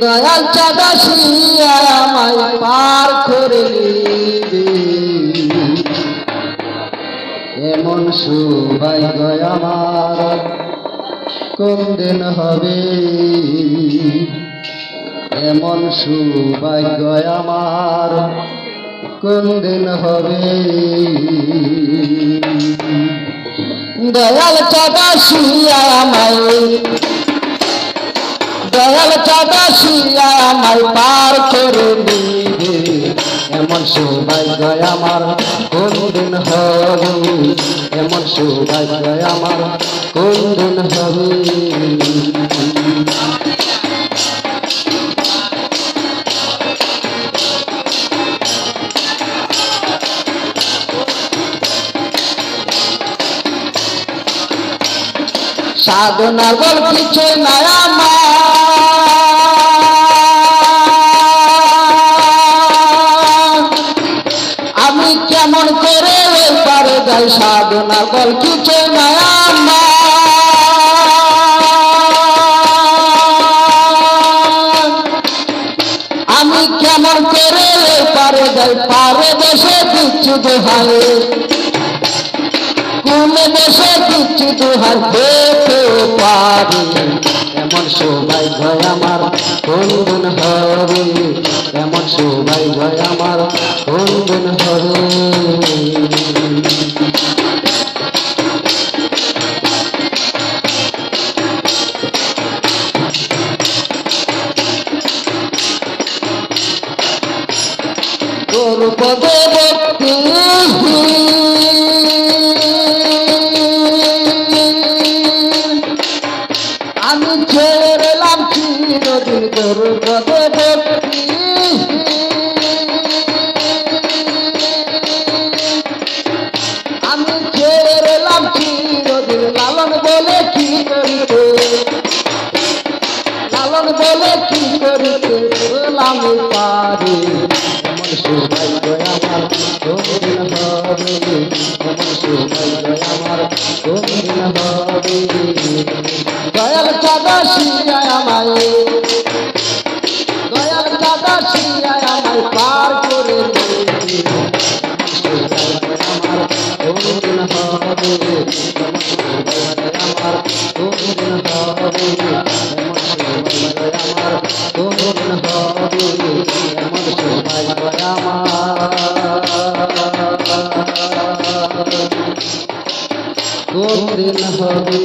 দয়াল চাঁদা শিয়া আমায় পার করে এমন সৌভাগ্য আমার কোন দিন হবে? এমন সৌভাগ্য আমার কোন দিন হবে? দয়াল চাঁদা শিয়া আমায় দয়াল চাঁদা শিয়া আমায় পার করে নিবে। এমন সৌভাগ্য আমার কোন দিন হবে এমন সৌভাগ্য আমার কোন দিন হবে সাধনা বল কিছু নাই করে পারে যাই সাধনা বল কিছু নাই আমি কেমন করে পারে যাই পারে দেশে দিচ্ছু দোহাই। কোন দেশে দিচ্ছু দোহাই পেতে পারি। এমন সৌভাগ্য আমার কোন এমন সৌভাগ্য আমার পদে ভক্তি আমি ছেড়ে এলাম চিরদিন তোর পদে ভক্তি আমার কোনদিন হবে দয়াল চাঁদা শিয়ায় আমায়। দয়াল চাঁদা শিয়ায় আমায় পার করে কোন দিন হবে?